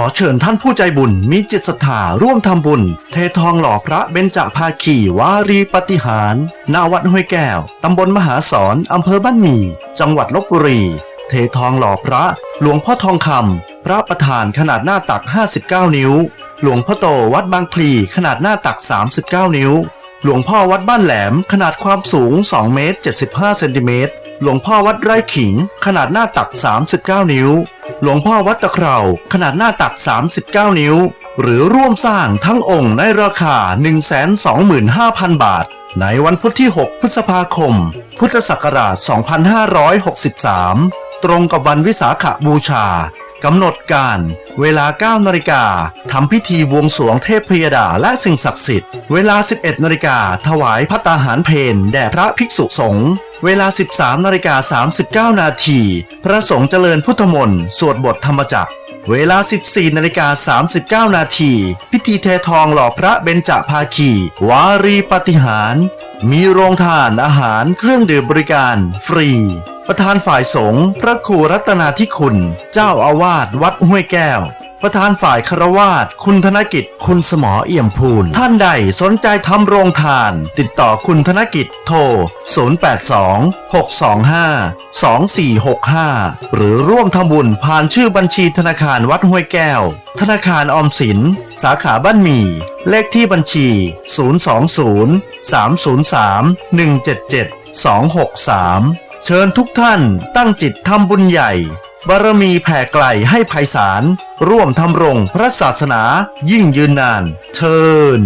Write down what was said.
ขอเชิญท่านผู้ใจบุญมีจิตศรัทธาร่วมทำบุญ เททองหล่อพระเบญจภาคีวารีปฏิหารณวัดห้วยแก้ว ตำบลมหาสอนอำเภอบ้านหมี่ จังหวัดลบบุรี เททองหล่อพระ หลวงพ่อทองคำพระประธานขนาดหน้าตัก 59 นิ้ว หลวงพ่อโตวัดบางพลีขนาดหน้าตัก 39 นิ้ว หลวงพ่อวัดบ้านแหลมขนาดความสูง 2 เมตร 75 เซนติเมตร หลวงพ่อวัดไร่ขิง ขนาดหน้าตัก 39 นิ้ว หลวงพ่อวัดตะเคราขนาดหน้าตัก 39 นิ้ว หรือร่วมสร้างทั้งองค์ในราคา 125,000 บาท ในวันพุธที่ 6 พฤษภาคม พุทธศักราช 2563 ตรงกับวันวิสาขบูชากำหนดการ เวลา 9 นาฬิกาทำพิธีบวงสรวงเทพพยดาและสิ่งศักดิ์สิทธิ์ เวลา 11 นาฬิกาถวายพัตตาหารเพนแด่พระภิกษุสงฆ์ เวลา 13นาฬิกา39 นาที พระสงฆ์เจริญพุทธมนต์ สวดบทธรรมจักร เวลา 14นาฬิกา39 นาที พิธีเททองหล่อพระเบญจภาคี วารีปฏิหาร มีโรงทานอาหารเครื่องดื่มบริการ ฟรี ประธานฝ่ายสงฆ์พระครูรัตนาธิคุณ เจ้าอาวาสวัดห้วยแก้ว ประธานฝ่ายคารวาสคุณธนกิจ คุณสมอเอี่ยมพูน ท่านใดสนใจทำโรงทาน ติดต่อคุณธนกิจโทร 082 625 2465 หรือร่วมทำบุญผ่านชื่อบัญชีธนาคารวัดห้วยแก้ว ธนาคารออมสิน สาขาบ้านหมี่ เลขที่บัญชี 020 303 177 263 เชิญทุกท่านตั้งจิตทำบุญใหญ่ บารมีแผ่ไกลให้ไพศาล ร่วมทำรงพระศาสนายิ่งยืนนานเทิน